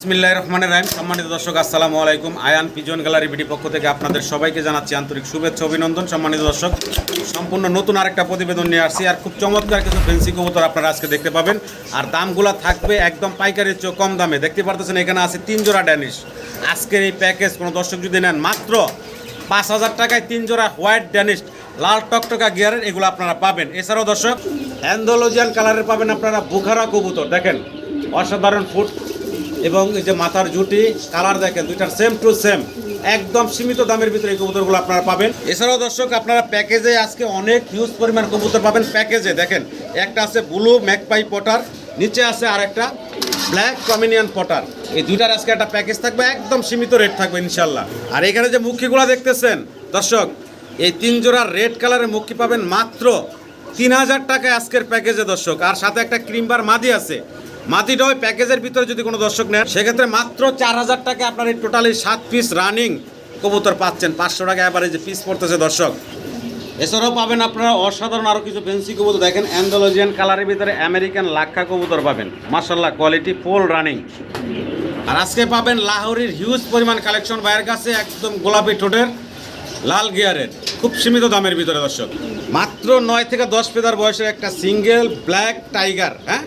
বিসমিল্লাহ রহমানের রাহিম। সম্মানিত দর্শক, আসসালামু আলাইকুম। আয়ান পিজন গ্যালারি বিডি পক্ষ থেকে আপনাদের সবাইকে জানাচ্ছি আন্তরিক শুভেচ্ছা, অভিনন্দন। সম্মানিত দর্শক, সম্পূর্ণ নতুন আরেকটা প্রতিবেদন নিয়ে আসছি। আর খুব চমৎকার কিছু ফেন্সি কবুতর আপনারা আজকে দেখতে পাবেন। আর দামগুলো থাকবে একদম পাইকারির চেয়ে কম দামে। দেখতে পারতেছেন, এখানে আছে তিন জোড়া ড্যানিশ। আজকের এই প্যাকেজ কোনো দর্শক যদি নেন, মাত্র পাঁচ হাজার টাকায় তিন জোড়া হোয়াইট ড্যানিশ, লাল টকটকা গিয়ারের, এগুলো আপনারা পাবেন। এছাড়াও দর্শক, অ্যান্ডোলজিয়ান কালারের পাবেন আপনারা বুখারা কবুতর। দেখেন, অসাধারণ ফুট এবং এই যে মাথার জুটি কালার দেখেন, দুইটার সেম টু সেম একদম সীমিত দামের ভিতরে এই কবুতরগুলো আপনারা পাবেন। এছাড়াও দর্শক, আপনারা প্যাকেজে আজকে অনেক হিউজ পরিমাণ কবুতর পাবেন। প্যাকেজে দেখেন, একটা আছে ব্লু ম্যাকপাই পটার নিচে আছে আরেকটা ব্ল্যাক কমিনিয়ান পটার এই দুইটার আজকে একটা প্যাকেজ থাকবে, একদম সীমিত রেট থাকবে ইনশাল্লাহ আর এখানে যে মুখিগুলো দেখতেছেন, দর্শক, এই তিন জোড়ার রেড কালারের মুখি পাবেন মাত্র তিন হাজার টাকায় আজকের প্যাকেজে দর্শক। আর সাথে একটা ক্রিমবার মাদি আছে। ওই প্যাকেজের ভিতরে যদি কোনো দর্শক নেন, সেক্ষেত্রে মাত্র চার হাজার টাকা আপনার এই টোটালি সাত পিস রানিং কবুতর পাচ্ছেন। পাঁচশো টাকা যে পিস পড়তেছে দর্শক। এছাড়াও পাবেন আপনারা অসাধারণ আরও কিছু ফেন্সি কবুতর। দেখেন অ্যান্ডোলজিয়ান কালারের ভিতরে আমেরিকান লাক্ষা কবুতর পাবেন। মার্শাল্লাহ কোয়ালিটি ফুল রানিং আর আজকে পাবেন লাহোরির হিউজ পরিমাণ কালেকশন বাইরের কাছে, একদম গোলাপি ঠোঁটের, লাল গিয়ারের, খুব সীমিত দামের ভিতরে দর্শক। মাত্র নয় থেকে দশ পেদার বয়সের একটা সিঙ্গেল ব্ল্যাক টাইগার হ্যাঁ।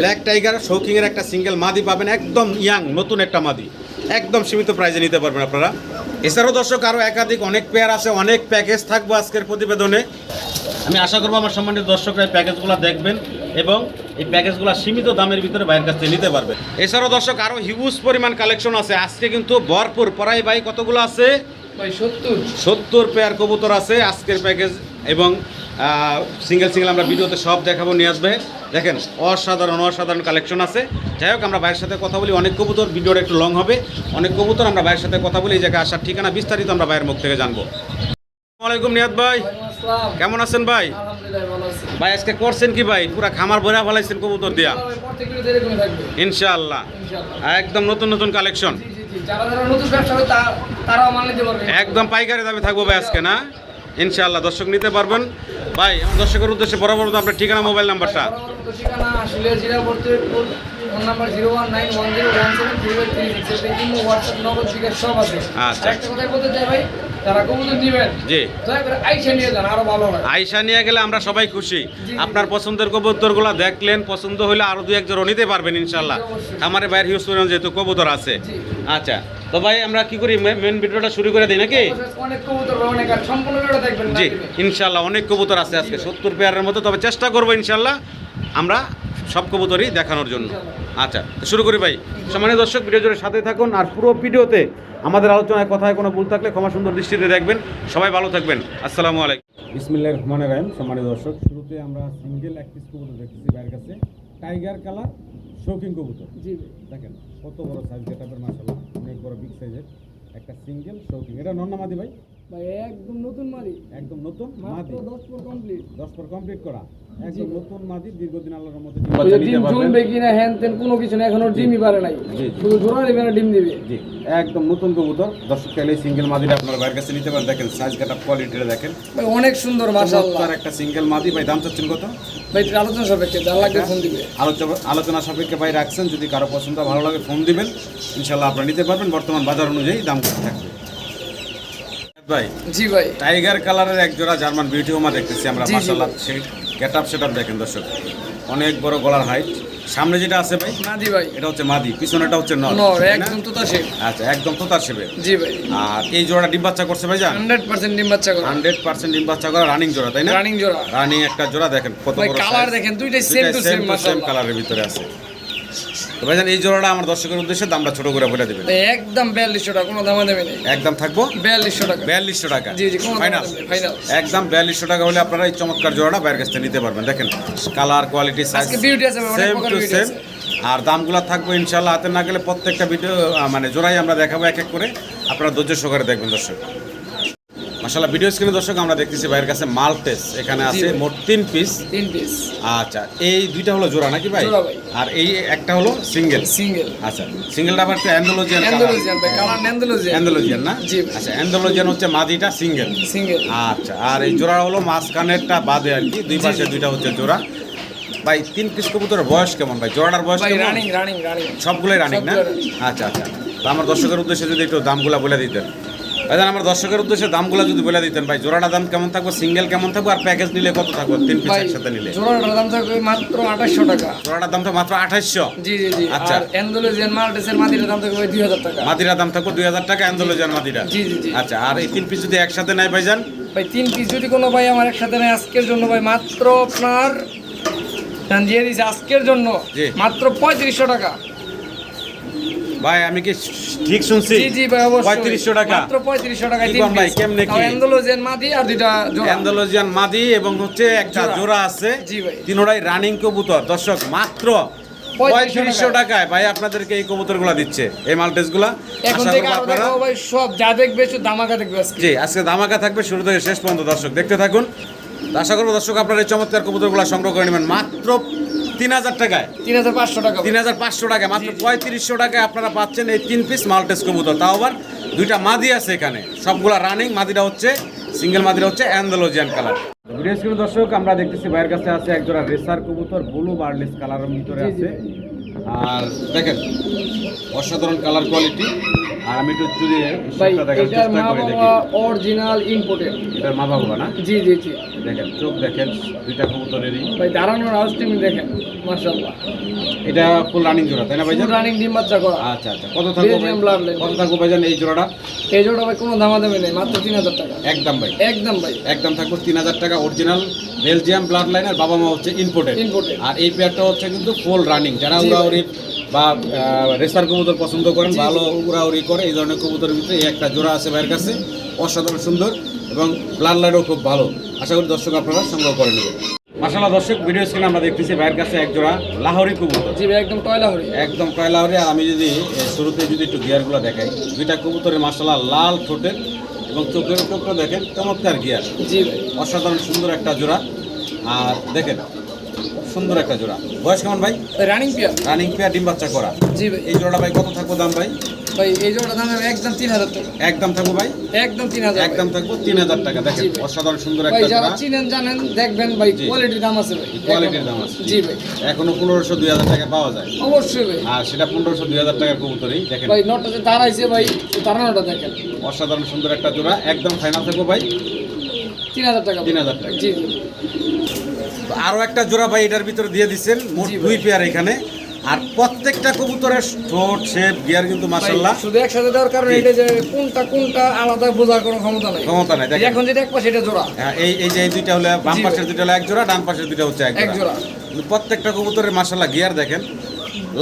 ব্ল্যাক টাইগার শৌকিং এর একটা সিঙ্গেল মাদি পাবেন একদম ইয়াং নতুন একটা মাদি। একদম সীমিত প্রাইজে নিতে পারবেন আপনারা। এছাড়াও দর্শক আরও একাধিক অনেক পেয়ার আছে অনেক প্যাকেজ থাকব আজকের প্রতিবেদনে। আমি আশা করব আমার সম্মানিত দর্শকরা এই প্যাকেজগুলো দেখবেন এবং এই প্যাকেজগুলো সীমিত দামের ভিতরে বাইরের কাছ থেকে নিতে পারবেন। এছাড়াও দর্শক আরও হিউজ পরিমাণ কালেকশন আছে। আজকে কিন্তু ভরপুর পরাই ভাই কতগুলো আছে? সত্তর। পেয়ার কবুতর আছে আজকের প্যাকেজ এবং সিঙ্গেল সিঙ্গেল আমরা ভিডিওতে সব দেখাবো নিয়ে আসবে। দেখেন অসাধারণ অসাধারণ কালেকশন আছে। যাই হোক আমরা ভাইয়ের সাথে কথা বলি। অনেক কবুতর ভিডিওটা একটু লং হবে। অনেক কবুতর আমরা ভাইয়ের সাথে কথা বলি। এই জায়গায় আসার ঠিকানা বিস্তারিত আমরা ভাইয়ের মুখ থেকে জানব। আসসালামু আলাইকুম নিয়াদ ভাই। কেমন আছেন ভাই? ভাই আজকে করছেন কি ভাই? পুরা খামার ভরা ফেলাইছেন কবুতর দিয়া। ইনশাআল্লাহ ইনশাআল্লাহ। একদম নতুন নতুন কালেকশন একদম পাইকারি দামে থাকব ভাই আজকে না? ইনশাআল্লাহ দর্শক নিতে পারবেন। ভাই দর্শকের উদ্দেশ্যে বরাবর আপনার ঠিকানা মোবাইল নাম্বারটা। ঠিকানা phone number zero one nine one zero one seven three five three six. WhatsApp bKash সব আছে। আচ্ছা। একটা কথাই বলতে চাই ভাই যারা কবুতর দিবেন জি। দয়া করে আইসা নিয়ে যান আরও ভালো হয়। আয়সা নিয়ে গেলে আমরা সবাই খুশি। আপনার পছন্দের কবুতরগুলো দেখলেন পছন্দ হলে আরও দুই একজন নিতে পারবেন ইনশাল্লাহ জি, অবশ্যই। আমার বাইরে হিউজ যেহেতু কবুতর আছে। আচ্ছা তো ভাই আমরা কি করি মেন ভিডিওটা শুরু করে দিই নাকি? জি ইনশাল্লাহ অনেক কবুতর আছে আজকে। সত্তর পেয়ারের মতো তবে চেষ্টা করব ইনশাল্লাহ আমরা সব কবুতরই দেখানোর জন্য। আচ্ছা তো শুরু করি ভাই। সম্মানীয় দর্শক ভিডিও জুড়ে সাথে থাকুন আর পুরো ভিডিওতে আমাদের আলোচনায় কথায় কোনো ভুল থাকলে ক্ষমা সুন্দর দৃষ্টিতে দেখবেন। সবাই ভালো থাকবেন। আসসালামু আলাইকুম। বিসমিল্লাহ রহমান রাহিম সম্মানীয় দর্শক। শুরুতে আমরা সিঙ্গেল এক পিস কবুতর দেখতেছি বাইরের কাছে। টাইগার কালার শৌখিন কবুতর। জি দেখেন কত বড় সাইজ গেটাপের মাসাল্লাহ অনেক বড় বিগ সাইজের একটা সিঙ্গেল শৌখিন। এটা নন্নামাদি ভাই? ভাই একদম নতুন একদম নতুন মাদি? দশ পর কমপ্লিট দশ পর কমপ্লিট করা। একদম নতুন মাদি দীর্ঘদিন আল্লাহর মধ্যে ওই যে ডিম জমবে কিনা হ্যান তেন কোনো কিছু না এখনও ডিমই পারে নাই। জি, জি। শুধু জোড়া দিবে না ডিম দিবে। জি একদম নতুন কবুতর। দর্শক চাইলে সিঙ্গেল মাদিটা আপনার বাইরের কাছে নিতে পারেন। দেখেন সাইজ কাটা কোয়ালিটিটা দেখেন। ভাই অনেক সুন্দর মাশাআল্লাহ। চমৎকার একটা সিঙ্গেল মাদি। ভাই দাম চাচ্ছেন কত? ভাই আলোচনা সাপেক্ষে যার লাগবে ফোন দিবে। আলোচনা আলোচনা সাপেক্ষে ভাই রাখছেন। যদি কারও পছন্দ ভালো লাগে ফোন দিবেন। ইনশাল্লাহ আপনারা নিতে পারবেন। বর্তমান বাজার অনুযায়ী দাম কত থাকবে? ভাই জি ভাই। টাইগার কালারের এক জোড়া জার্মান বিউটি হোমা দেখতেছি আমরা। মার্শাল্লাহ সেই গেট আপ সেট দেখেন দর্শক। অনেক বড় গলার হাইট সামনে যেটা আছে ভাই জি ভাই। এটা হচ্ছে মাদি পিছনেটা হচ্ছে নর। নর একদম তোতা শেপ আচ্ছা একদম তোতার শেপে জি ভাই। আর এই জোড়াটা ডিম বাচ্চা করছে ভাই জান? হান্ড্রেড পার্সেন্ট ডিম বাচ্চা করে। হান্ড্রেড পার্সেন্ট ডিম বাচ্চা করা রানিং জোড়া তাই না? রানিং জোড়া। রানিং একটা জোড়া দেখেন কত বড় কালার দেখেন দুইটাই সেম টু সেম মাশাআল্লাহ। কালারের ভিতরে আছে। তো ভাইজান এই জোড়াটা আমার দর্শকের উদ্দেশ্যে দামটা ছোট করে বলে দিবেন। একদম বিয়াল্লিশশো টাকা কোনো দামা দেবে একদম থাকব? বিয়াল্লিশশো টাকা। বিয়াল্লিশশো টাকা। জি জি ফাইনাল ফাইনাল একদম বিয়াল্লিশশো টাকা হলে আপনারা এই চমৎকার জোড়াটা বাইরের কাছ থেকে নিতে পারবেন। দেখেন colour quality size same to same আর দামগুলো থাকবে ইনশাল্লাহ হাতে না গেলে প্রত্যেকটা ভিডিও মানে জোড়াই আমরা দেখাবো এক এক করে। আপনারা ধৈর্য সহকারে দেখবেন দর্শক। মাসাল্লাহ ভিডিও স্ক্রিনে দর্শক আমরা দেখতেছি ভাইয়ের কাছে মালটেস এখানে আছে মোট তিন পিস তিন পিস আচ্ছা এই দুইটা হলো জোড়া নাকি ভাই? আর এই একটা হলো সিঙ্গেল সিঙ্গেল আচ্ছা সিঙ্গেলটা আবার অ্যান্ডোলজিয়ান অ্যান্ডালুজিয়ান ভাই কালার অ্যান্ডালুজিয়ান অ্যান্ডোলজিয়ান না? জি আচ্ছা অ্যান্ডোলজিয়ান হচ্ছে মাদিটা সিঙ্গেল সিঙ্গেল আচ্ছা আর এই জোড়া হলো মাঝখানেরটা বাদে আর কি দুই পাশে দুইটা হচ্ছে জোড়া। ভাই তিন পিস কবুতরের বয়স কেমন ভাই? জোড়াটার বয়স ভাই কেমন? রানিং রানিং রানিং সবগুলোই রানিং না? আচ্ছা আচ্ছা। তো আমার দর্শকের উদ্দেশ্যে যদি একটু দামগুলো বলে দিতেন। ভাইজান আমার দর্শকের উদ্দেশ্যে দামগুলো যদি বলে দিতেন ভাই জোড়াটা দাম কেমন থাকবে? সিঙ্গেল কেমন থাকবে? আর প্যাকেজ নিলে কত থাকবে? তিন পিস একসাথে নিলে। জোড়াটার দাম থাকবে মাত্র আঠাশশো টাকা। জোড়াটার দাম তো মাত্র আঠাইশশো জি জি জি। আচ্ছা। আর অ্যান্ডোলজিয়ান মাল্টেসের মাদিটার দাম থাকবে দুই হাজার টাকা। মাদিরা দাম থাকবে দুই হাজার টাকা অ্যান্ডোলজান মাদিরা জি জি জি। আচ্ছা আর এই তিন পিস যদি একসাথে নেয় ভাইজান? ভাই তিন পিস যদি কোনো ভাই আমার একসাথে নেয় আজকের জন্য ভাই মাত্র আপনার দিয়ে দিয়েছে আজকের জন্য। মাত্র পঁয়ত্রিশশো টাকা। ভাই আমি কি ঠিক শুনছি? জি জি ভাই অবশ্যই। পঁয়ত্রিশশো টাকা। মাত্র পঁয়ত্রিশশো টাকায় কি তিন ভাই, কেমনে কি? অ্যান্ডোলজিয়ান মাদি আর দুইটা জোড়া। অ্যান্ডালোজিয়ান মাদি এবং হচ্ছে একটা জোড়া। আছে। জি ভাই। তিনোটাই রানিং কবুতর। দর্শক মাত্র পঁয়ত্রিশশো টাকায়। ভাই আপনাদেরকে এই কবুতরগুলা দিচ্ছে এই মাল্টেসগুলা এখন থেকে আপনারা ভাই সব যা দেখবে দামাকা দেখবে আজকে। জি আজকে ধামাকা থাকবে শুরু থেকে শেষ পর্যন্ত দর্শক দেখতে থাকুন। আশা করব দর্শক আপনারা এই চমৎকার কবুতরগুলো সংগ্রহ করে নেবেন। মাত্র তিন হাজার টাকায়। তিন হাজার পাঁচশো টাকা। তিন হাজার পাঁচশো টাকায় মাত্র পঁয়ত্রিশশো টাকায় আপনারা পাচ্ছেন এই তিন পিস মাল্টেস কবুতর। তাও আবার দুইটা মাদি আছে এখানে। সবগুলা রানিং মাদিটা হচ্ছে সিঙ্গেল মাদিটা হচ্ছে অ্যান্ডোলজিয়ান কালার ভিডিও দর্শক আমরা দেখতেছি বাইরের কাছে আছে একজোড়া রেসার কবুতর ব্লু বার্লেস কালারের ভিতরে। আছে। আর দেখেন অসাধারণ কালার কোয়ালিটি আর আমি একটু যদি ভাই অরিজিনাল ইম্পোর্টেড এটার মা বাবা না? জি জি জি। দেখেন চোখ দেখেন দুইটা কবুতরেরই। ভাই দাঁড়ানোর হাউস টিম দেখেন মাশাআল্লাহ। এটা ফুল রানিং জোড়া তাই না ভাইজান? রানিং ডিম বাচ্চা করা। আচ্ছা আচ্ছা কত থাকব ভাই? কত থাকব ভাইজান এই জোড়াটা? এই জোড়া ভাই কোনো দামাদামি নেই মাত্র তিন হাজার টাকা। একদম ভাই। একদম ভাই। একদম থাকব তিন হাজার টাকা অরিজিনাল বেলজিয়াম ব্লাড লাইনের বাবা মা হচ্ছে ইম্পোর্টেড। আর এই পেয়ারটা হচ্ছে কিন্তু ফুল রানিং যারা ভাই। উড়াউড়ি বা রেসার কবুতর পছন্দ করেন। ভালো উড়াউড়ি করে এই ধরনের কবুতরের ভিতরে এই একটা জোড়া আছে ভাইয়ের কাছে অসাধারণ সুন্দর এবং ব্লাড লাইনও খুব ভালো। আশা করি দর্শক আপনারা সংগ্রহ করে নেবেন। মাসাল্লাহ দর্শক ভিডিও স্ক্রিনে আমরা দেখতেছি ভাইয়ের কাছে এক জোড়া লাহরি কবুতর। জি ভাই একদম টয়লা হরি। একদম কয়লাহরি আর আমি যদি শুরুতে যদি একটু গিয়ারগুলো দেখাই দুইটা কবুতরের মাসাল্লাহ লাল ঠোঁটের এবং চোখের চোখটা দেখেন চমৎকার গিয়ার জি ভাই। অসাধারণ সুন্দর একটা জোড়া। আর দেখেন সুন্দর একটা জোড়া। বয়স কেমন ভাই? রানিং পিয়ার রানিং পেয়ার ডিম বাচ্চা করা। জি ভাই। এই জোড়াটা ভাই কত থাকব দাম ভাই? ভাই এই জোড়া দাম একদম তিন হাজার টাকা। একদম থাকব ভাই? একদম তিন হাজার। একদম থাকব তিন হাজার টাকা। দেখেন। অসাধারণ সুন্দর একটা যারা জোড়া। চিনেন জানেন দেখবেন ভাই কোয়ালিটির দাম আছে ভাই। কোয়ালিটির দাম আছে। জি ভাই। এখনও পনেরোশো দুই হাজার টাকা পাওয়া যায়। অবশ্যই ভাই। আর সেটা পনেরোশো দুই হাজার টাকার কবুতরই। দেখেন। ভাই নটটা যে দাঁড়াইছে ভাই দাঁড়ানোটা দেখেন। অসাধারণ সুন্দর একটা জোড়া। একদম ফাইনাল থাকব ভাই? তিন হাজার টাকা। তিন হাজার টাকা। জি। জি তো আরও একটা জোড়া ভাই এটার ভিতরে দিয়ে দিচ্ছেন মোট দুই পেয়ার এখানে। আর প্রত্যেকটা কবুতরের ঠোঁট শেপ গিয়ার কিন্তু মাসাল্লাহ শুধু একসাথে দেওয়ার কারণে এটা যে কোনটা কোনটা আলাদা বোঝার কোনো ক্ষমতা নাই। ক্ষমতা নাই এখন যেটা এক পাশে এটা জোড়া। হ্যাঁ, এই এই যে এই দুইটা হলো বাম পাশের দুইটা হলো এক জোড়া ডান পাশের দুইটা হচ্ছে এক জোড়া। প্রত্যেকটা কবুতরের মাসাল্লাহ গিয়ার দেখেন।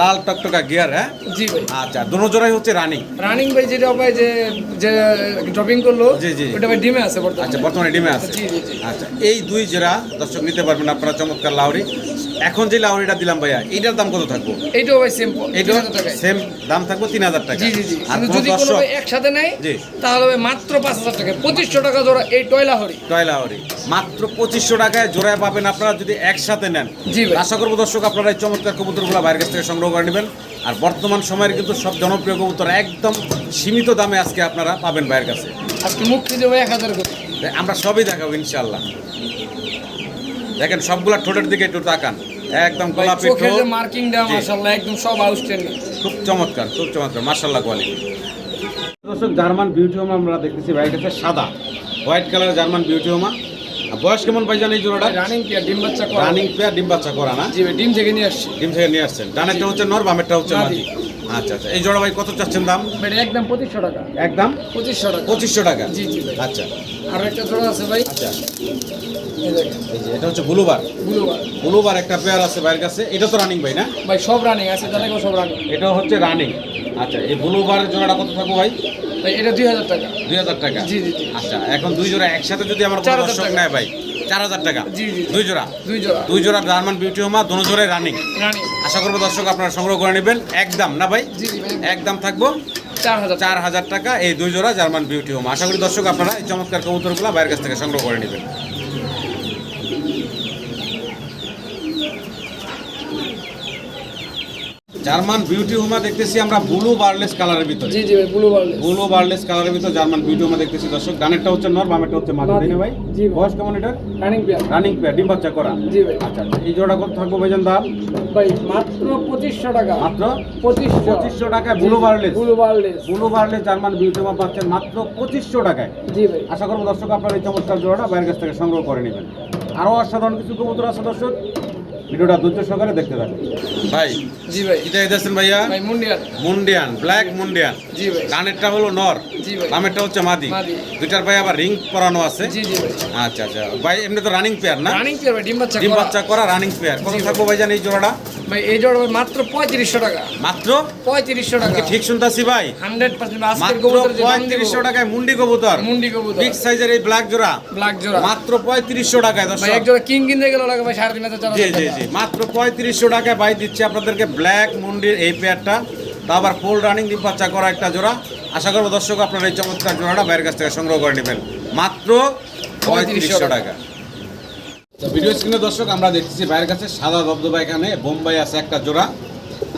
লাল টকটকা গিয়ার হ্যাঁ? জি ভাই। আচ্ছা দোনো জোড়াই হচ্ছে রানিং রানিং ভাই যেটা ভাই যে যে ড্রপিং করল জি, জি। ওটা ভাই ডিমে আছে বর্তমানে। আচ্ছা বর্তমানে ডিমে আছে। জি জি আচ্ছা এই দুই জোড়া দর্শক নিতে পারবেন আপনারা চমৎকার লাউরি। এখন যে লাউরিটা দিলাম ভাইয়া এইটার দাম কত থাকব? এইটাও ভাই সেম এইটা তিন হাজার টাকায়। সেম দাম থাকব তিন হাজার টাকা। জি জি জি। আর যদি কোনো ভাই একসাথে নেয় জি। তাহলে ভাই মাত্র পাঁচ হাজার টাকা পঁচিশশো টাকা জোড়া এই টয়লা হরি টয়লাহরি মাত্র পঁচিশশো টাকায় জোড়ায় পাবেন আপনারা যদি একসাথে নেন। জি ভাই। আশা করব দর্শক আপনারা এই চমৎকার কবুতরগুলো বাইরের কাছ থেকে সংগ্রহ করে নেবেন। আর বর্তমান সময়ের কিন্তু সব জনপ্রিয় কবুতর একদম সীমিত দামে আজকে আপনারা পাবেন বাইরের কাছে। আজকে মুক্তি দেবো এক হাজার আমরা সবই দেখাবো ইনশাল্লাহ দেখেন সবগুলা ঠোঁটের দিকে একটু তাকান। একদম গোলাপি চোখের যে মার্কিং দেওয়া জি। মাসাল্লাহ একদম সব আউটস্ট্যান্ডিং খুব চমৎকার খুব চমৎকার মার্শাল্লাহ কোয়ালিটি দর্শক জার্মান বিউটি হোমা আমরা দেখতেছি বাইরের কাছে সাদা। হোয়াইট কালারের জার্মান বিউটি হোমা বয়স কেমন পাইজান এই জোড়াটা? রানিং কি ডিম বাচ্চা করা। রানিং পেয়ার ডিম বাচ্চা করা না? জি ডিম থেকে নিয়ে আসছি। ডিম থেকে নিয়ে আসছেন। ডানেরটা হচ্ছে নর বামেরটা হচ্ছে। মাদি আচ্ছা আচ্ছা। এই জোড়া ভাই কত চাচ্ছেন দাম? একদম পঁচিশশো টাকা। একদম? পঁচিশশো টাকা। পঁচিশশো টাকা? জি জি আচ্ছা। আর একটা জোড়া আছে ভাই। আচ্ছা। এটা হচ্ছে ব্লুবার। ব্লুবার। ব্লুবার একটা পেয়ার আছে বাইরের কাছে। এটা তো রানিং ভাই না? ভাই সব রানিং আছে তাদেরকেও সব রানিং এটা হচ্ছে রানিং আচ্ছা এই ব্লুবারের জোড়াটা কত থাকব ভাই? এটা দুই হাজার টাকা। দুই হাজার টাকা? জি, জি, জি। আচ্ছা এখন দুই জোড়া একসাথে যদি আমার চার হাজার দর্শক টাকা। নেয় ভাই চার হাজার টাকা। দুই জোড়া? দুই জোড়া। দুই জোড়া জার্মান বিউটি হোমা দোনো রানিং আশা করব দর্শক আপনারা সংগ্রহ করে নেবেন। একদম না ভাই? একদম থাকব। চার হাজার চার হাজার টাকা এই দুই জোড়া জার্মান বিউটি হোমা আশা করি দর্শক আপনারা এই চমৎকার কবুতরগুলো বাইরের কাছ থেকে সংগ্রহ করে নেবেন। জার্মান বিউটি হুমা দেখতেছি আমরা ব্লু বার্লেস কালারের ভিতরে। জি জি ভাই ব্লু বার্লেস ব্লু বার্লেস কালারের ভিতরে জার্মান বিউটি হুমা দেখতেছি দর্শক। গানেরটা হচ্ছে নর বামেরটা হচ্ছে মাদি তাই না ভাই? জি। বয়স কেমন এটা রানিং পেয়ার রানিং পেয়ার ডিম বাচ্চা করা। জি ভাই। আচ্ছা আচ্ছা এই জোড়া কত থাকব ভাইজান দাম? ভাই মাত্র পঁচিশশো টাকা। মাত্র? পঁচিশশো। পঁচিশশো টাকায় blue barless blue barless blue barless German beauty হুমা পাচ্ছেন মাত্র পঁচিশশো টাকায়। জি ভাই। আশা করব দর্শক আপনার এই চমৎকার জোড়াটা বাইরের কাছ থেকে সংগ্রহ করে নেবেন। আরও অসাধারণ কিছু কবুতর আছে দর্শক। ভিডিওটা ধৈর্য সহকারে দেখতে থাকুন। ভাই জি ভাই। এটা এদেশেন ভাইয়া? ভাই মুন্ডিয়ান। মুন্ডিয়ান ব্ল্যাক মুন্ডিয়ান। জি ভাই। কানেরটা হলো নর জি ভাই। বামেরটা হচ্ছে মাদি। মাদি। দুইটার ভাই আবার রিং পরানো আছে। জি জি ভাই। আচ্ছা আচ্ছা। ভাই এমনি তো রানিং পেয়ার না? রানিং পেয়ার ভাই ডিম বাচ্চা ডিম করা। বাচ্চা করা রানিং পেয়ার কত থাকব ভাই। জানেন ভাইজান এই জোড়াটা? ভাই এই জোড়া মাত্র পঁয়ত্রিশশো টাকা। মাত্র? পঁয়ত্রিশশো টাকা। ঠিক শুনতাছি ভাই? হান্ড্রেড পার্সেন্ট মাত্র পঁয়ত্রিশশো টাকায় মুন্ডি কবুতর। মুন্ডি কবুতর। বিগ সাইজের এই ব্ল্যাক জোড়া। ব্ল্যাক জোড়া। মাত্র পঁয়ত্রিশশো টাকায় ভাই দর্শক। এক জোড়া কিং কিনতে গেলে লাগে ভাই সাড়ে তিন হাজার জি জি জি মাত্র পঁয়ত্রিশশো টাকায় বাই দিচ্ছে আপনাদেরকে ব্ল্যাক মুন্ডির এই পেয়ারটা তা আবার ফুল রানিং ডিম বাচ্চা করা একটা জোড়া। আশা করব দর্শক আপনারা এই চমৎকার জোড়াটা বাইরের কাছ থেকে সংগ্রহ করে নেবেন। মাত্র পঁয়ত্রিশশো টাকা। ভিডিও স্ক্রিনে দর্শক আমরা দেখতেছি ভাইয়ের কাছে সাদা দবদবা এখানে বোম্বাই আছে একটা জোড়া।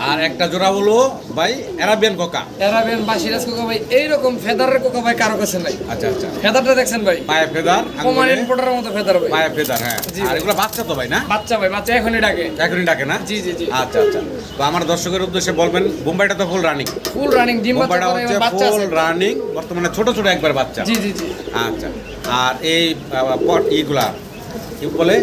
আর একটা জোড়া হলো ভাই অ্যারাবিয়ান কোকা। এরাবেন বা সিরাজ কোকা ভাই এইরকম ফেদারের কোকা ভাই কারও কাছে নাই। আচ্ছা আচ্ছা। ফেদারটা দেখছেন ভাই? পায়ে ফেদার কমান আঙ্গুলে ইম্পোর্টারের মতো ফেদার ভাই। পায়ে ফেদার হ্যাঁ। আর এগুলো বাচ্চা তো ভাই না? বাচ্চা ভাই বাচ্চা এখনই ডাকে। এখনই ডাকে না? জি জি জি। আচ্ছা আচ্ছা। তো আমার দর্শকের উদ্দেশ্যে বলবেন বোম্বাইটা তো ফুল রানিং ফুল রানিং ডিম বাচ্চা করে হচ্ছে ফুল রানিং বর্তমানে ছোট ছোট একবার বাচ্চা। জি জি জি। আচ্ছা। আর এই পট ইগুলা কি বলে?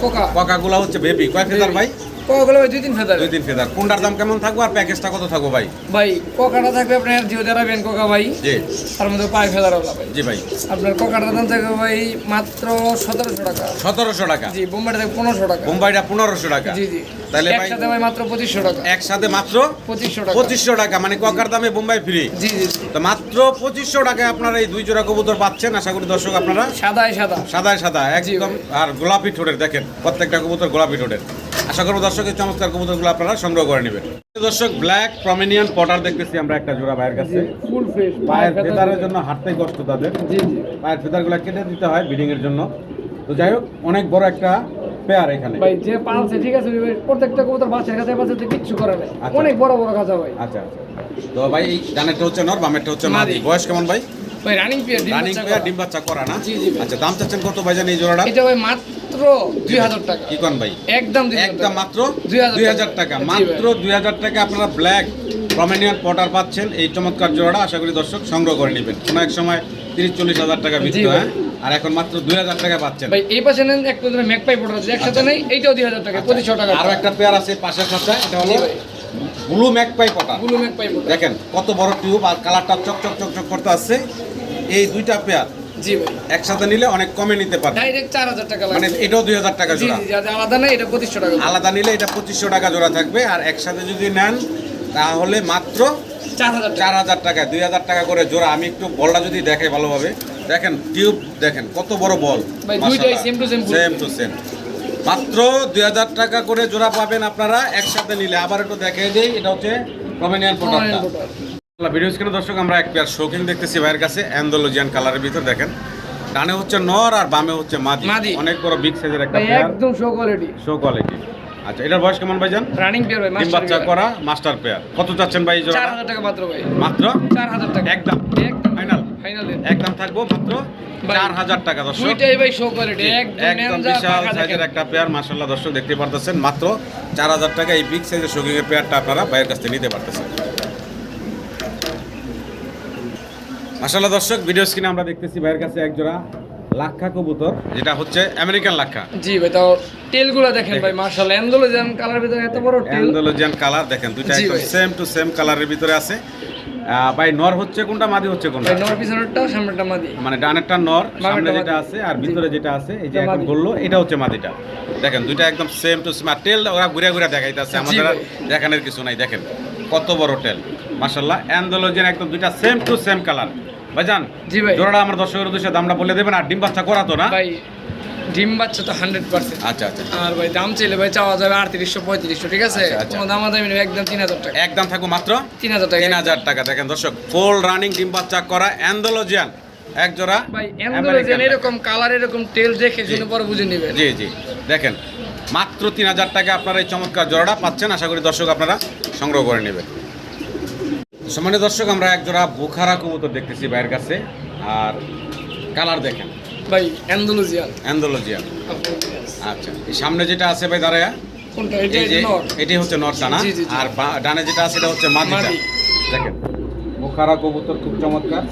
কোকা। পকাগুলা হচ্ছে বেবি। কয় ফেদার ভাই? দুই তিন ফেদার। দুই তিন ফেদার। কোনটার দাম কেমন থাকব আর প্যাকেজটা কত থাকব ভাই? ভাই কোকাটা থাকবে আপনার জিও এরাবেন কোকা ভাই। জি। তার মধ্যে পায়ে ফেদার ওলা ভাই। জি ভাই। আপনার কোকাটার দাম থাকবে ভাই মাত্র সতেরোশো টাকা। সতেরোশো টাকা? জি বোম্বাইটা থাকবে পনেরোশো টাকা। বোম্বাইটা পনেরোশো টাকা? জি জি। তাহলে একসাথে ভাই মাত্র পঁচিশশো টাকা। একসাথে মাত্র পঁচিশশো টাকা। পঁচিশশো টাকা মানে ককার দামে বোম্বাই ফ্রি জি জি তো মাত্র পঁচিশশো টাকায় আপনারা এই দুই জোড়া কবুতর পাচ্ছেন আশা করি দর্শক আপনারা সাদায় সাদা। সাদায় সাদা একদম। আর গোলাপি ঠোঁটের দেখেন প্রত্যেকটা কবুতর গোলাপি ঠোঁটের। আশা করব দর্শকের চমৎকার কবুতরগুলো আপনারা সংগ্রহ করে নেবেন। দর্শক ব্ল্যাক প্রমিনিয়ান পটার দেখতেছি আমরা একটা জোড়া ভাইয়ের কাছে। ফুল ফ্রেশ পায়ের ফেদারের জন্য হাঁটতেই কষ্ট তাদের। জি জি। পায়ের ফেদারগুলো কেটে দিতে হয় ব্রিডিং এর জন্য। তো যাই হোক অনেক বড় একটা পেয়ার এখানে। ভাই যে পালছে ঠিক আছে প্রত্যেকটা কবুতর বাচ্চার কাছে বাচ্চাতে কিচ্ছু করে নাই আচ্ছা। অনেক বড় বড় কাঁচা ভাই। আচ্ছা আচ্ছা। তো ভাই ডানেরটা হচ্ছে নর বামেরটা হচ্ছে মাদি। বয়স কেমন ভাই? ভাই রানিং পিয়ার ডিম রানিং বাচ্চা পেয়ার। ডিম বাচ্চা করা না? জি, জি আচ্ছা দাম চাচ্ছেন কত ভাই জানি এই জোড়াটা? এটা ভাই মাত্র দুই হাজার টাকা। কি কোন ভাই? একদম একদম মাত্র 2000 দুই হাজার টাকা। মাত্র দুই হাজার টাকা আপনারা ব্ল্যাক প্রমিনিয়ান পটার পাচ্ছেন। এই চমৎকার জোড়াটা আশা করি দর্শক সংগ্রহ করে নেবেন। কোনো এক সময় তিরিশ চল্লিশ হাজার টাকা বিক্রি হয়। আর এখন মাত্র দুই হাজার টাকা পাচ্ছেন। ভাই এই পাশে নেন একটা ধরে ম্যাক পাই আছে। একসাথে নেই এইটাও দুই হাজার টাকা পঁচিশশো টাকা। আরও একটা পেয়ার আছে পাশের সাথে এটা হলো। ব্লু ম্যাকপাই পটা। গুলো ম্যাক পাই দেখেন কত বড় টিউব আর কালারটা চকচক চকচক করতে আসছে এই দুইটা পেয়ার জি ভাই। একসাথে নিলে অনেক কমে নিতে পারবে। ডাইরেক্ট চার হাজার টাকা মানে এটাও দুই হাজার টাকা জোড়া। জি যাতে আলাদা নেই এটা পঁচিশশো টাকা আলাদা নিলে এটা পঁচিশশো টাকা জোড়া থাকবে। আর একসাথে যদি নেন তাহলে মাত্র চার হাজার টাকা। চার হাজার টাকা দুই হাজার টাকা করে জোড়া। আমি একটু বলটা যদি দেখাই ভালোভাবে। দেখেন টিউব দেখেন কত বড় বল। ভাই, দুইটাই same to same same to same মাত্র দুই হাজার টাকা করে জোড়া পাবেন আপনারা একসাথে নিলে। আবার একটু দেখাই দিই এটা হচ্ছে কমেনিয়ান প্রোডাক্টটা ভিডিও স্ক্রিনে দর্শক আমরা এক পেয়ার শৌখিন দেখতেছি ভাইয়ের কাছে অ্যান্ডোলজিয়ান কালারের ভিতর দেখেন। ডানে হচ্ছে নর আর বামে হচ্ছে মাদি। অনেক বড় বিগ সাইজের একটা পেয়ার একদম শো কোয়ালিটি শো কোয়ালিটি আচ্ছা এটার বয়স কেমন ভাইজান? রানিং পেয়ার ভাই মাস্টার বাচ্চা করা মাস্টার পেয়ার কত চাচ্ছেন ভাই জোড়া হাজার টাকা মাত্র ভাই। মাত্র? চার হাজার টাকা। একদম। একদম। ফাইনাল একদম থাকব মাত্র চার হাজার টাকা দর্শক। দুইটাই ভাই শো কোয়ালিটি একদম একদম বিশাল সাইজের একটা পেয়ার মাসাল্লাহ দর্শক দেখতে পারতেছেন। মাত্র চার হাজার টাকা এই বিগ সাইজের শোকিংয়ের পেয়ারটা আপনারা বাইরের কাছ থেকে নিতে পারতেছেন। মাসাল্লাহ দর্শক ভিডিও স্ক্রিনে আমরা দেখতেছি ভাইয়ের কাছে এক জোড়া লাক্ষা কবুতর যেটা হচ্ছে আমেরিকান লাক্ষা। জি ভাই তাও টেলগুলো দেখেন ভাই মার্শাল এন্ডোলজিয়ান কালার ভিতরে এত বড় টেল অ্যান্ডোলজিয়ান কালার দেখেন দুইটা একদম সেম টু সেম কালারের ভিতরে আছে। ভাই নর হচ্ছে কোনটা মাদি হচ্ছে কোনটা? নর পিছনেরটা সামনেরটা মাদি। মানে ডানেরটা নর সামনে যেটা আছে আর ভিতরে যেটা আছে এই যে এখন বলল এটা হচ্ছে মাদিটা। দেখেন দুইটা একদম সেম টু সেম আর টেল ওরা ঘুরে ঘুরে দেখাইতেছে আমাদের দেখানোর কিছু নাই দেখেন। কত বড় টেল মাশাল্লাহ অ্যান্ডোলজিয়ান একদম দুইটা সেম টু সেম কালার ভাইজান জি ভাই। জোড়াটা আমার দর্শকের উদ্দেশ্যে দামটা বলে দেবেন আর ডিম বাচ্চা করা তো না। ভাই ডিম বাচ্চা তো হান্ড্রেড পার্সেন্ট আচ্ছা আচ্ছা। আর ভাই দাম চাইলে ভাই চাওয়া যাবে আটত্রিশশো পঁয়ত্রিশশো ঠিক আছে? আচ্ছা, আচ্ছা। কোনো দাম দামি একদম তিন হাজার টাকা। একদম থাকব মাত্র তিন হাজার টাকা। তিন হাজার টাকা। দেখেন দর্শক ফুল রানিং ডিম বাচ্চা করা অ্যান্ডোলজিয়ান। এক জোড়া ভাই লাক্ষা। এরকম কালার এরকম টেল দেখে শুনে পরে বুঝে নেবেন। জি জি। দেখেন মাত্র তিন হাজার টাকা আপনারা এই চমৎকার জোড়াটা পাচ্ছেন। আশা করি দর্শক আপনারা সংগ্রহ করে নেবেন। সম্মানিত দর্শক আমরা এক জোড়া বুখারা কবুতর দেখতেছি ভাইয়ের কাছে। আর কালার দেখেন। ভাই অ্যান্ডালুজিয়ান। অ্যান্ডোলজিয়ান। আচ্ছা সামনে যেটা আছে ভাই দাঁড়ায়া কোনটা? এটা এই যে হচ্ছে নটটা না। আর ডানে যেটা আছে এটা হচ্ছে মাদিটা মাদি। দেখেন বুখারা কবুতর খুব চমৎকার।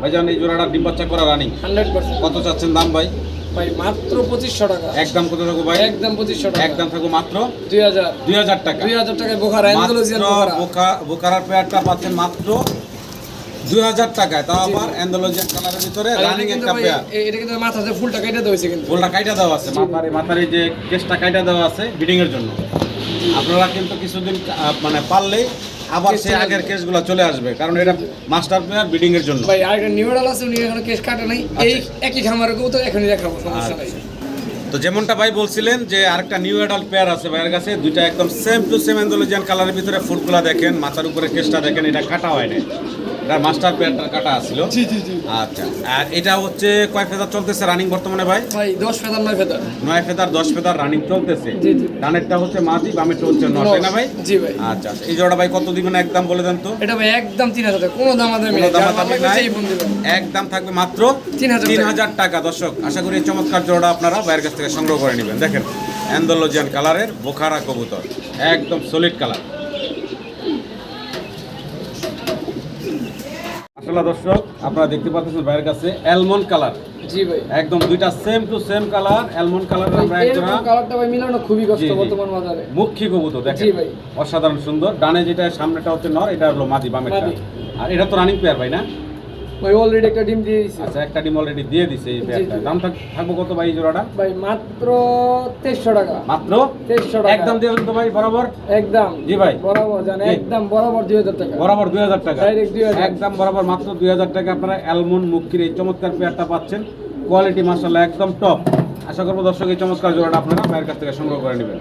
ভাইজান এই জোড়াটা ডিম বাচ্চা করা রানিং। কত চাচ্ছেন দাম ভাই? ভাই মাত্র পঁচিশশো টাকা। একদম কত থাকব ভাই? একদম পঁচিশশো টাকা। একদম থাকব মাত্র দুই হাজার। দুই হাজার টাকা। দুই হাজার টাকায় বোখারা অ্যান্ডালুজিয়ান মাত্র বোখারা। বোকা- বোকারার পেয়ারটা পাচ্ছেন মাত্র দুই হাজার টাকায়। তাও আবার অ্যান্ডোলজিয়ান কালারের ভিতরে আর রানিং একটা পেয়ার এটা কিন্তু মাথাতে ফুলটা কেটে দেওয়া কিন্তু। কাইটা দেওয়া আছে মাথার মাথার যে কেসটা দেওয়া আছে বিডিং এর জন্য। আপনারা কিন্তু কিছুদিন মানে পারলেই আবার সেই আগের। কেসগুলো চলে আসবে কারণ এটা মাস্টার প্লেয়ার বিডিং এর জন্য। ভাই আরেকটা নিউরাল আছে উনি এখনও কেস কাটে নাই। এই একই খামারের তো এখনই দেখাবো সমস্যা নাই। তো যেমনটা ভাই বলছিলেন যে আরেকটা নিউ অ্যাডাল্ট পেয়ার আছে ভাইয়ের কাছে দুইটা একদম সেম টু সেম অ্যান্ডোলজিয়ান কালারের ভিতরে ফুলগুলা দেখেন মাথার উপরে কেসটা দেখেন এটা কাটা হয় না এটা মাস্টার পেয়ারটা কাটা আছিল। জি জি জি। আচ্ছা। আর এটা হচ্ছে কয় ফেদার চলতেছে রানিং বর্তমানে ভাই? ভাই দশ ফেদার নয় ফেদার। নয় ফেদার দশ ফেদার রানিং চলতেছে। জি, জি। ডানেরটা হচ্ছে মাঝি বামেরটা হচ্ছে নয় না ভাই? জি ভাই। আচ্ছা এই জোড়া ভাই কত দিবেন একদম বলে দেন তো? এটা ভাই একদম টাকা। কোনো দাম কোনো নেই। একদম থাকবে মাত্র 3,000 তিন টাকা। হাজার টাকা। দর্শক আশা করি চমৎকার জোড়া আপনারা বাইরের কাছ থেকে সংগ্রহ করে নেবেন। দেখেন অ্যান্ডোলজিয়ান কালারের বোখারা কবুতর। একদম সলিড কালার আসলে দর্শক আপনারা দেখতে পাচ্ছেন বাইরের কাছে অ্যালমন্ড কালার জি ভাই। একদম দুইটা same to same colour almond colour আমরা কালারটা ভাই মিলানো খুবই কষ্ট। বর্তমান বাজারে। মুখী কবুতর দেখেন। জি ভাই। অসাধারণ সুন্দর। ডানে যেটা সামনেটা হচ্ছে নর এটা হলো মাদি বামেরটা। আর এটা তো রানিং প্লেয়ার ভাই না? ভাই অলরেডি একটা ডিম দিয়ে দিয়েছি আচ্ছা একটা ডিম অলরেডি দিয়ে দিছে এই পেয়ারটা দাম থাকব কত ভাই জোড়াটা? ভাই মাত্র তেইশশো টাকা। মাত্র? তেইশশো টাকা। একদম দিয়ে তো ভাই বরাবর? একদম। জি ভাই। বরাবর জানে একদম বরাবর দুই হাজার টাকা। বরাবর দুই হাজার টাকা। Direct 2000 একদম বরাবর মাত্র দুই হাজার টাকা আপনারা অ্যালমন্ড মুক্তির এই চমৎকার পেয়ারটা পাচ্ছেন। কোয়ালিটি মাসাল্লাহ একদম টপ আশা করব দর্শক এই চমৎকার জোড়াটা আপনারা ভাইয়ের কাছ থেকে সংগ্রহ করে নেবেন।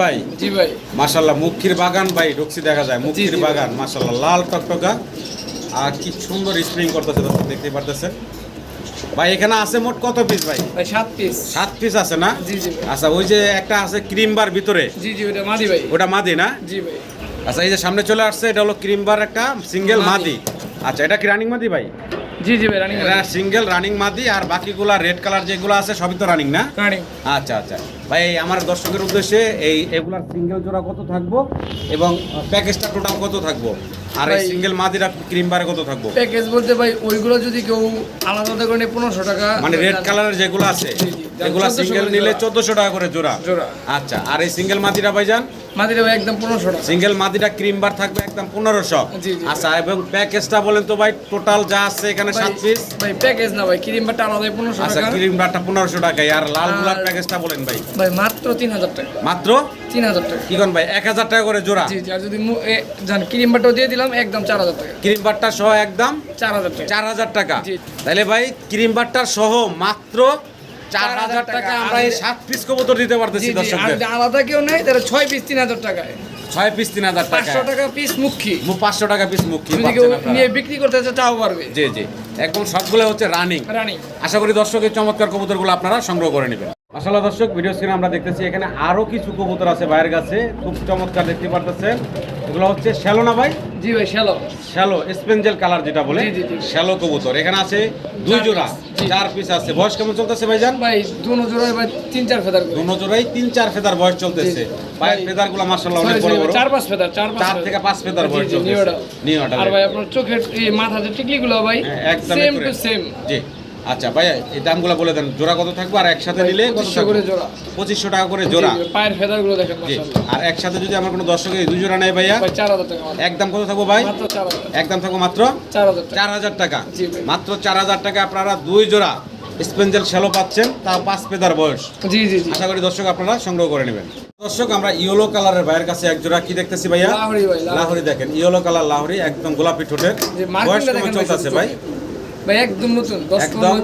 ভাই? জি ভাই। মাশাল্লাহ মুখির বাগান ভাই ঢুকছি দেখা যায়। মুখির বাগান মাশাল্লাহ লাল টকটকা। আর কি সুন্দর স্প্রিং করতেছে দর্শক দেখতেই পারতেছেন। ভাই এখানে আছে মোট কত পিস ভাই? ভাই সাত পিস সাত পিস আছে না? জি জি আচ্ছা ওই যে একটা আছে ক্রিম বার ভিতরে। জি জি ওটা মাদি ভাই। ওটা মাদি না? জি ভাই। আচ্ছা এই যে সামনে চলে আসছে এটা হলো ক্রিম বার একটা সিঙ্গেল মাদি। আচ্ছা এটা কি রানিং মাদি ভাই? জি জি ভাই রানিং সিঙ্গেল রানিং মাদি আর বাকিগুলা রেড কালার যেগুলো আছে সবই তো রানিং না? রানিং আচ্ছা আচ্ছা। ভাই আমার দর্শকের উদ্দেশ্যে এই এগুলার সিঙ্গেল জোড়া কত থাকব এবং প্যাকেজটা টোটাল কত থাকব? আর এই সিঙ্গেল মাদিরা ক্রিম বারে কত থাকব? প্যাকেজ বলতে ভাই ওইগুলো যদি কেউ আলাদা করে নেয় পনেরোশো টাকা মানে রেড কালারের যেগুলো আছে। এগুলা সিঙ্গেল করে নিলে। চোদ্দশো টাকা করে জোড়া। জোড়া। আচ্ছা আর এই সিঙ্গেল মাদিরা ভাইজান? মাদিটা ভাই একদম পনেরোশো টাকা। সিঙ্গেল মাদিটা ক্রিম বার থাকবে একদম পনেরোশো। আচ্ছা এবং প্যাকেজটা বলেন তো ভাই টোটাল যা আছে এখানে সাত পিস ভাই প্যাকেজ না ভাই ক্রিম বাটা আলাদা পনেরোশো আচ্ছা ক্রিম বারটা পনেরোশো টাকায় আর লালগুলার প্যাকেজটা বলেন ভাই। ভাই মাত্র তিন হাজার টাকা। মাত্র? তিন হাজার টাকা। কি কোন ভাই এক হাজার টাকা করে জোড়া? জি জি আর যদি জান ক্রিম বাটাও দিয়ে দিলাম একদম চার হাজার টাকা। ক্রিম বারটা সহ একদম? চার হাজার টাকা। চার হাজার টাকা। তাহলে ভাই ক্রিম বারটার সহ মাত্র চার হাজার টাকা আমরা এই সাত পিস কবুতর দিতে জি পারতেছি দর্শকদের। আলাদা কেউ নেই তাহলে ছয় পিস তিন হাজার টাকায়। ছয় পিস তিন হাজার টাকা পাঁচশো টাকা পিস মুখী। পাঁচশো টাকা পিস মুখী নিয়ে বিক্রি করতে চায় তাও পারবে। জি জি। একদম সবগুলো হচ্ছে রানিং রানিং আশা করি দর্শকের চমৎকার কবুতরগুলো আপনারা সংগ্রহ করে নেবেন। আসলে দর্শক ভিডিও স্ক্রিনে আমরা দেখতেছি এখানে আরও কিছু কবুতর আছে বাইরের কাছে। খুব চমৎকার দেখতে পারতেছেন। এগুলো হচ্ছে শ্যালো না ভাই? জি ভাই শ্যালো। শ্যালো স্পেঞ্জেল কালার যেটা বলে। শ্যালো কবুতর। এখানে আছে দুই জোড়া চার পিস আছে। বয়স কেমন চলতেছে ভাই ভাইজান? ভাই দুনো জোড়া ভাই তিন চার ফেদার দুনো জোড়াই তিন চার ফেদার বয়স চলতেছে। ভাই- ফেদারগুলো মার্শাল্লাহ অনেক বড় বড়। চার পাঁচ ফেদার চার পাঁচ চার থেকে পাঁচ ফেদার বয়স চলতেছে। New order. আর ভাই আপনার চোখের এই মাথা যে টিকলিগুলো ভাই একদম সেম টু সেম জি। আচ্ছা ভাই এই দামগুলো বলে দেন। জোড়া কত থাকবে? আর একসাথে নিলে কত 2500 থাকবে? করে জোড়া। পঁচিশশো টাকা করে জোড়া। পায়ের ফেদারগুলো দেখেন আর একসাথে যদি আমার কোনো দর্শকের দুই জোড়া নেয় ভাইয়া? চার হাজার টাকা একদম কত থাকব ভাই? একদম থাকব মাত্র? চার হাজার টাকা। মাত্র চার হাজার টাকা আপনারা দুই জোড়া স্পেঞ্জেল শ্যালো পাচ্ছেন তা পাঁচ পেদার বয়স। জি জি আশা করি দর্শক আপনারা সংগ্রহ করে নেবেন। দর্শক আমরা ইয়েলো কালারের ভাইয়ের কাছে এক জোড়া কি দেখতেছি ভাইয়া? লাহোরি দেখেন। ইয়েলো কালার লাহোরি একদম গোলাপি ঠোঁটের। বয়স কেমন ভাই চলতেছে ভাই। ভাই একদম নতুন একদম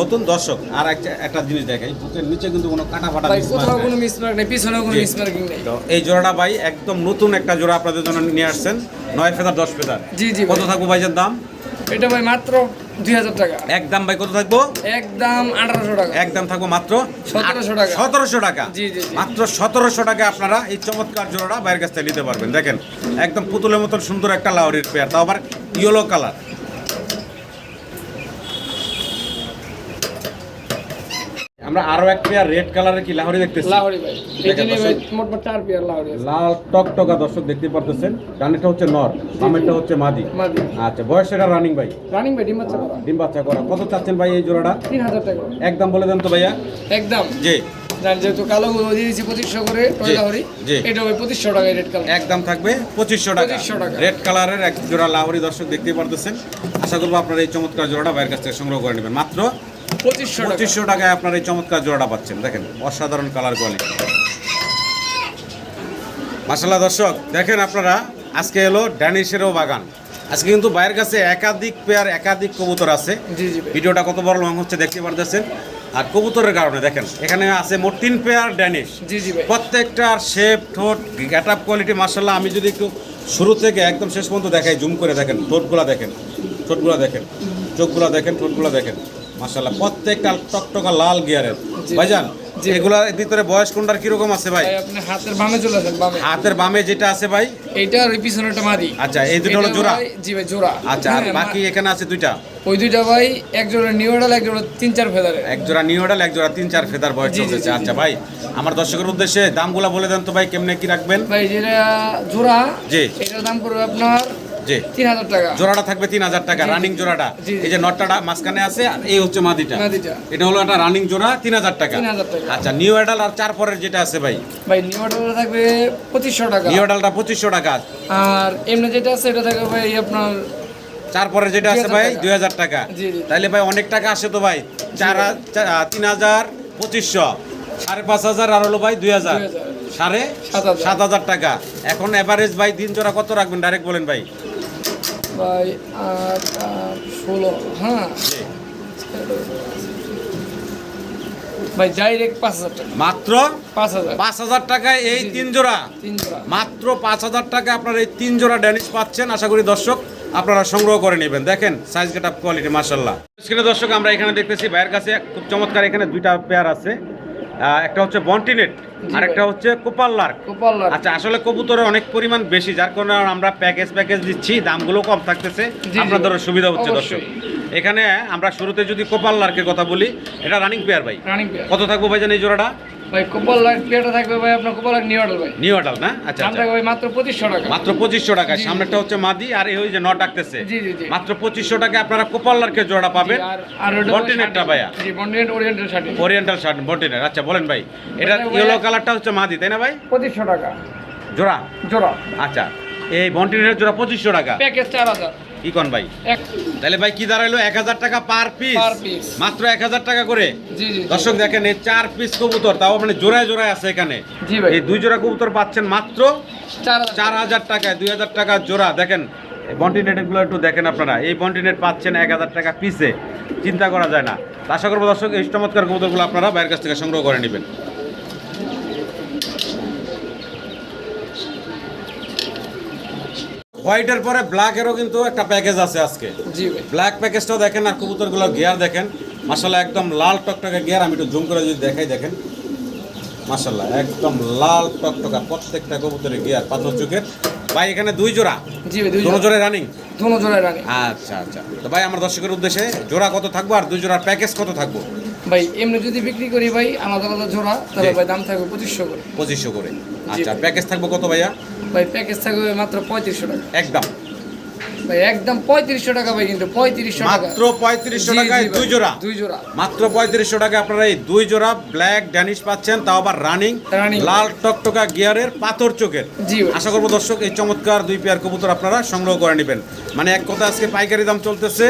নতুন দর্শক। আর একটা একটা জিনিস দেখাই বুকের নিচে কিন্তু কোনো কাটা ফাটা কোথাও কোনো মিসমার্ক নেই পিছনেও কোনো মিসমার্কিং নেই। তো এই জোড়াটা ভাই একদম নতুন একটা জোড়া আপনাদের জন্য নিয়ে আসছেন। নয় ফেদার দশ ফেদার। জি জি কত থাকব দাম? এটা ভাই মাত্র দুই হাজার টাকা। একদম ভাই কত থাকব? একদম আঠারোশো টাকা। একদম থাকব মাত্র 1700 টাকা। সতেরোশো টাকা। জি, জি, জি। মাত্র সতেরোশো টাকা আপনারা এই চমৎকার জোড়াটা বাইরের কাছ থেকে নিতে পারবেন। দেখেন একদম পুতুলের মতন সুন্দর একটা লাউরির পেয়ার তাও আবার ইয়েলো কালার আমরা আরও এক পেয়ার রেড কালারের কি লাহরি দেখতেছি? লাহোরি ভাই। মোট চার পেয়ার লাহোরি আছে। লাল টকটকা দর্শক দেখতে পারতেছেন। হচ্ছে নর বামেরটা হচ্ছে মাদি। মাদি। আচ্ছা বয়স এটা রানিং ভাই? রানিং ভাই ডিম বাচ্চা করা। ডিম বাচ্চা করা। কত চাচ্ছেন ভাই এই জোড়াটা? তিন হাজার টাকা। একদম বলে দেন তো ভাইয়া। একদম। জি। যেহেতু কালো দিয়েছি পঁচিশশো করে জি, এটা ভাই পঁচিশশো টাকা রেড কালার একদম থাকবে পঁচিশশো টাকা। 2500 টাকা। রেড কালারের এক জোড়া লাহোরি দর্শক দেখতেই পারতেছেন। আশা করব আপনারা এই চমৎকার জোড়াটা বাইরের কাছ থেকে সংগ্রহ করে নেবেন। মাত্র পঁচিশশো টাকায় আপনারা এই চমৎকার জোড়াটা পাচ্ছেন দেখেন অসাধারণ কালার কোয়ালিটি মাসাল্লাহ দর্শক দেখেন আপনারা আজকে এলো ড্যানিশেরও বাগান। আজকে কিন্তু বাইরের কাছে একাধিক পেয়ার একাধিক কবুতর আছে। ভিডিওটা কত বড় লং হচ্ছে দেখতে পারতেছেন। আর কবুতরের কারণে দেখেন এখানে আছে মোট তিন পেয়ার ড্যানিশ প্রত্যেকটার শেপ ঠোঁট গেট আপ কোয়ালিটি মার্শাল্লাহ আমি যদি একটু শুরু থেকে একদম শেষ পর্যন্ত দেখাই জুম করে দেখেন ঠোঁটগুলা দেখেন ঠোঁটগুলা দেখেন চোখগুলা দেখেন ঠোঁটগুলা দেখেন। মার্শাল্লাহ প্রত্যেকটা টকটকা লাল গিয়ারের। ভাইজান এগুলার ভিতরে বয়স কোনটার কীরকম আছে ভাই? আপনি হাতের বামে চলে আসেন বামে। হাতের বামে যেটা আছে ভাই? এইটা আর মাদি। আচ্ছা এই দুটো হলো জোড়া? জি ভাই জোড়া। আচ্ছা আর হ্যাঁ, বাকি এখানে আছে দুইটা? ওই দুইটা ভাই এক জোড়া নিউ এডাল এক জোড়া তিন চার ফেদারে এক জোড়া নিউ অডাল এক জোড়া তিন চার ফেদার বয়স জি। আচ্ছা ভাই আমার দর্শকের উদ্দেশ্যে দামগুলা বলে দেন তো ভাই কেমনে কি রাখবেন? ভাই যেটা জোড়া জি। এটার দাম পড়বে আপনার জি। তিন হাজার টাকা। জোড়াটা থাকবে তিন হাজার টাকা রানিং। জোড়াটা। এই যে নটটা মাঝখানে আছে আর এই হচ্ছে মাদিটা। এটা হলো একটা রানিং জোড়া তিন হাজার টাকা। আচ্ছা নিউ অ্যাডাল আর চার পরের যেটা আছে ভাই? ভাই নিউ থাকবে পঁচিশশো টাকা। নিউ অ্যাডালটা পঁচিশশো টাকা। আর এমনি যেটা আছে এটা থাকবে ভাই আপনার চার পরের যেটা আছে ভাই দুই হাজার টাকা। তাইলে ভাই অনেক টাকা আসে তো ভাই। চার তিন হাজার পঁচিশশো। সাড়ে পাঁচ হাজার আর হলো ভাই দুই হাজার। সাড়ে সাত হাজার। সাত হাজার টাকা। এখন এভারেজ ভাই দিন জোড়া কত রাখবেন? ডাইরেক্ট বলেন ভাই। ভাই আট আট ষোলো হ্যাঁ। ভাই ডাইরেক্ট পাঁচ হাজার টাকা। মাত্র? পাঁচ হাজার। পাঁচ হাজার টাকায় এই। তিন জোড়া? তিন জোড়া। মাত্র পাঁচ হাজার টাকা আপনারা এই তিন জোড়া ড্যানিশ পাচ্ছেন। আশা করি দর্শক আপনারা সংগ্রহ করে নেবেন। দেখেন সাইজ গেট আপ কোয়ালিটি মার্শাল্লাহ স্ক্রিনে দর্শক আমরা এখানে দেখতেছি ভাইয়ের কাছে খুব চমৎকার এখানে দুইটা পেয়ার আছে। একটা হচ্ছে বন্টিনেট জি আর একটা ভাই। হচ্ছে কোপাল লার্ক। আচ্ছা আসলে কবুতরের অনেক পরিমাণ বেশি যার কারণে আমরা প্যাকেজ প্যাকেজ দিচ্ছি দামগুলো কম থাকতেছে। আপনাদের সুবিধা হচ্ছে দর্শক। এখানে আমরা শুরুতে যদি কোপাল লার্কের কথা বলি এটা রানিং পেয়ার ভাই। রানিং পেয়ার কত থাকব জোড়াটা? ভাই কোপাল্লার পেয়ারটা থাকবে ভাই আপনার কোপাল্লার নিউ ভাই। নিউ অডাল না? আচ্ছা দাম আচ্ছা। থাকবে মাত্র পঁচিশশো টাকা। মাত্র পঁচিশশো টাকা। জি, জি। হচ্ছে মাদি আর এই ওই যে নট ডাকতেছে। জি, জি, জি। মাত্র পঁচিশশো টাকা আপনারা কোপাল্লারকে জোড়া পাবেন। আর আর বন্টিনেটটা ভাইয়া। জি বন্টিনেট ওরিয়েন্টাল শার্টিং ওরিয়েন্টাল শার্ট বন্টিনেট আচ্ছা বলেন ভাই। এটা ইয়েলো কালারটা হচ্ছে মাদি তাই না ভাই? পঁচিশশো টাকা। জোড়া? জোড়া। আচ্ছা এই বন্টিনেটের জোড়া পঁচিশশো টাকা। প্যাকেজ চার হাজার। কি কোন ভাই? তাহলে ভাই কি দাঁড়াইলো? এক হাজার টাকা পার পিস মাত্র এক হাজার টাকা করে। দর্শক দেখেন এই চার পিস কবুতর তাও মানে জোড়ায় জোড়ায় আছে এখানে। এই দুই জোড়া কবুতর পাচ্ছেন মাত্র চার হাজার। টাকায় দুই হাজার টাকা জোড়া। দেখেন বন্টিনেটগুলো একটু দেখেন আপনারা। এই বন্টিনেট পাচ্ছেন এক হাজার টাকা পিসে চিন্তা করা যায় না। আশা করব দর্শক এই চমৎকার কবুতরগুলো আপনারা বাইরের কাছ থেকে সংগ্রহ করে নেবেন। হোয়াইটের পরে ব্ল্যাকেরও কিন্তু একটা প্যাকেজ আছে আজকে। জি ব্ল্যাক প্যাকেজটাও দেখেন আর কবুতরগুলোর গিয়ার দেখেন। মাসাল্লাহ একদম লাল টকটকা গিয়ার আমি একটু জুম করে যদি দেখাই দেখেন। মাসাল্লাহ একদম লাল টকটকা প্রত্যেকটা কবুতরের গিয়ার পাথর চোখের। ভাই এখানে দুই জোড়া? জি ভাই দুই দুটো জোড়া। জোড়া রানিং দুনো জোড়ায় রানি আচ্ছা আচ্ছা। তো ভাই আমার দর্শকের উদ্দেশ্যে জোড়া কত থাকব আর দুই জোড়ার প্যাকেজ কত থাকব? ভাই এমনি যদি বিক্রি করি ভাই আলাদা আলাদা জোড়া তাহলে ভাই দাম থাকবে পঁচিশশো করে। পঁচিশশো করে। আচ্ছা প্যাকেজ থাকব কত ভাইয়া? ভাই প্যাকেজ থাকবে মাত্র পঁয়ত্রিশশো টাকা। একদম। ভাই একদম পঁয়ত্রিশশো টাকা ভাই কিন্তু পঁয়ত্রিশশো মাত্র পঁয়ত্রিশশো টাকায় দুই জোড়া দুই জোড়া। মাত্র পঁয়ত্রিশশো টাকা আপনারা এই দুই জোড়া ব্ল্যাক ড্যানিশ পাচ্ছেন তাও আবার রানিং। লাল টকটকা গিয়ারের পাথর চোখের। জি আশা করব দর্শক এই চমৎকার দুই পেয়ার কবুতর আপনারা সংগ্রহ করে নেবেন। মানে এক কথা আজকে পাইকারি দাম চলতেছে।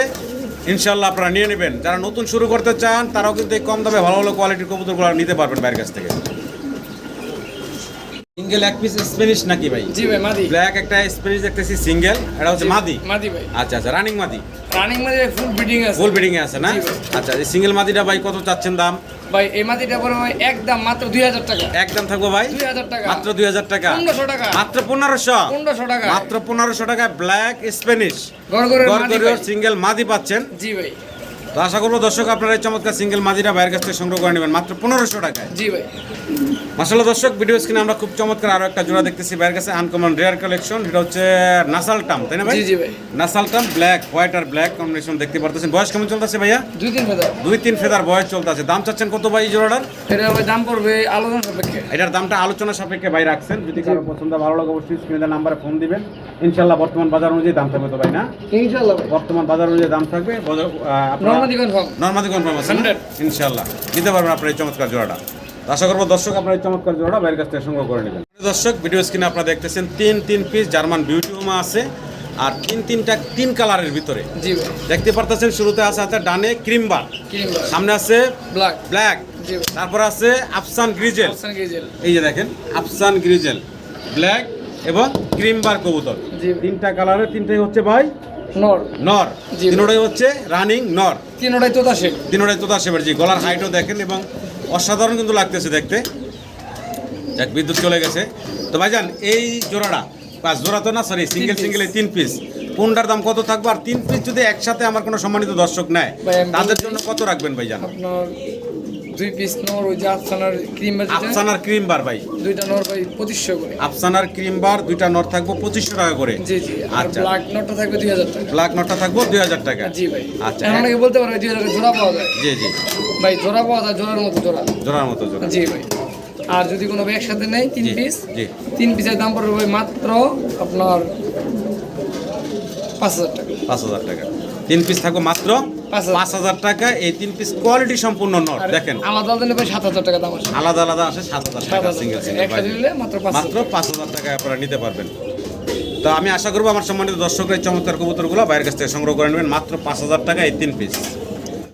ইনশাল্লাহ আপনারা নিয়ে নেবেন। যারা নতুন শুরু করতে চান তারাও কিন্তু এই কম দামে ভালো ভালো কোয়ালিটির কবুতরগুলো নিতে পারবেন বাইরের কাছ থেকে। সিঙ্গেল এক পিস স্প্যানিশ নাকি ভাই? জি ভাই মাদি। ব্ল্যাক একটা স্প্যানিশ দেখতেছি সিঙ্গেল এটা হচ্ছে মাদি? মাদি ভাই। আচ্ছা আচ্ছা রানিং মাদি? রানিং মাদি ফুল ব্রিডিং আছে। ফুল এ আছে না? আচ্ছা এই সিঙ্গেল মাদিটা ভাই কত চাচ্ছেন দাম? ভাই এই মাটিটা পরে ভাই একদম মাত্র দুই হাজার টাকা। একদম থাকব ভাই? দুই হাজার টাকা। মাত্র দুই হাজার টাকা। পনেরোশো টাকা। মাত্র পনেরোশো? পনেরোশো টাকা। মাত্র পনেরোশো টাকা ব্ল্যাক স্প্যানিশ সিঙ্গেল মাদি পাচ্ছেন। জি ভাই। তো আশা করব দর্শক আপনারা এই চমৎকার সিঙ্গেল মাদিরা বাইরের কাছ থেকে সংগ্রহ করে নেবেন মাত্র পনেরোশো টাকায়। জি ভাই। মাসাল্লাহ দর্শক ভিডিও স্ক্রিনে আমরা খুব চমৎকার আরও একটা জোড়া দেখতেছি বাইরের কাছে আনকমন রেয়ার কালেকশন এটা হচ্ছে নাসাল টাম তাই না ভাই? জি ভাই। নাসাল টাম ব্ল্যাক হোয়াইট আর ব্ল্যাক কম্বিনেশন দেখতে পারতেছেন। বয়স কেমন চলতেছে ভাইয়া? দুই তিন হাজার দুই তিন ফেদার বয়স চলতেছে। দাম চাচ্ছেন কত ভাই জোড়াটার? এটা ভাই দাম পড়বে আলোচনা সাপেক্ষে। এটার দামটা আলোচনা সাপেক্ষে ভাই রাখছেন। যদি কারও পছন্দ ভালো লাগে অবশ্যই স্ক্রিনে নাম্বারে ফোন দিবেন। ইনশাল্লাহ বর্তমান বাজার অনুযায়ী দাম থাকবে তো ভাই না? ইনশাআল্লাহ ভাই। বর্তমান বাজার অনুযায়ী দাম থাকবে। আপনারা- নর্মাদি কনফার্ম আছে ইনশাল্লাহ নিতে পারবেন আপনার এই চমৎকার জোড়াটা। আশা করব দর্শক আপনার এই চমৎকার জোড়াটা বাইরের কাছ থেকে সংগ্রহ করে নেবেন। দর্শক ভিডিও স্ক্রিনে আপনারা দেখতেছেন তিন তিন পিস জার্মান বিউটি হোমা আছে আর তিন তিনটা তিন কালারের ভিতরে। দেখতে পারতেছেন শুরুতে আছে আছে ডানে ক্রিমবার সামনে আছে ব্ল্যাক ব্ল্যাক তারপর আছে আফসান গ্রিজেল এই যে দেখেন আফসান গ্রিজেল ব্ল্যাক এবং ক্রিমবার কবুতর। জি। তিনটা কালারের তিনটাই হচ্ছে ভাই নর। নর। জি। হচ্ছে রানিং নর। তিনোটাই তোতা শেপ তিনটাই তোতা শেপের জি গলার হাইটও দেখেন এবং অসাধারণ কিন্তু লাগতেছে দেখতে। যাক বিদ্যুৎ চলে গেছে। তো ভাইজান এই জোড়াটা বা জোড়া তো না সরি সিঙ্গেল। সিঙ্গেল তিন পিস কোনটার দাম কত থাকবে? আর তিন পিস যদি একসাথে আমার কোনো সম্মানিত দর্শক নেয় তাদের জন্য কত রাখবেন ভাইজান? আপনার দুই পিস নর ওই যে আফসানার ক্রিম আফসানার ক্রিম বার ভাই। দুইটা নর ভাই পঁচিশশো করে। আফসানার ক্রিম বার দুইটা নর থাকব পঁচিশশো টাকা করে। জি জি। আর আচ্ছা। ব্ল্যাক নটটা থাকবে দুই হাজার টাকা। ব্ল্যাক নটটা থাকব দুই হাজার টাকা। জি ভাই। আচ্ছা এখন অনেকে বলতে পারবে দুই হাজার জোড়া পাওয়া যায়। জি জি। ভাই জোড়া পাওয়া যায় জোড়ার মতো জোড়া। জোড়ার মতো জোড়া। জি ভাই। আর যদি কোনো একসাথে নেই তিন পিস জি। তিন পিসের দাম পড়বে ভাই মাত্র আপনার পাঁচ হাজার টাকা। পাঁচ হাজার টাকা। তিন পিস থাকব মাত্র পাঁচ হাজার। টাকা এই তিন পিস কোয়ালিটি সম্পূর্ণ নট দেখেন। আলাদা আলাদা নেবে সাত হাজার টাকা দাম আছে আলাদা আলাদা আসে সাত হাজার টাকা সিঙ্গেল সিঙ্গেল মাত্র পাঁচ হাজার। টাকা আপনারা নিতে পারবেন। তো আমি আশা করব আমার সম্মানিত দর্শকরা চমৎকার কবুতরগুলো বাইরের কাছ থেকে সংগ্রহ করে নেবেন। মাত্র পাঁচ হাজার টাকা এই তিন পিস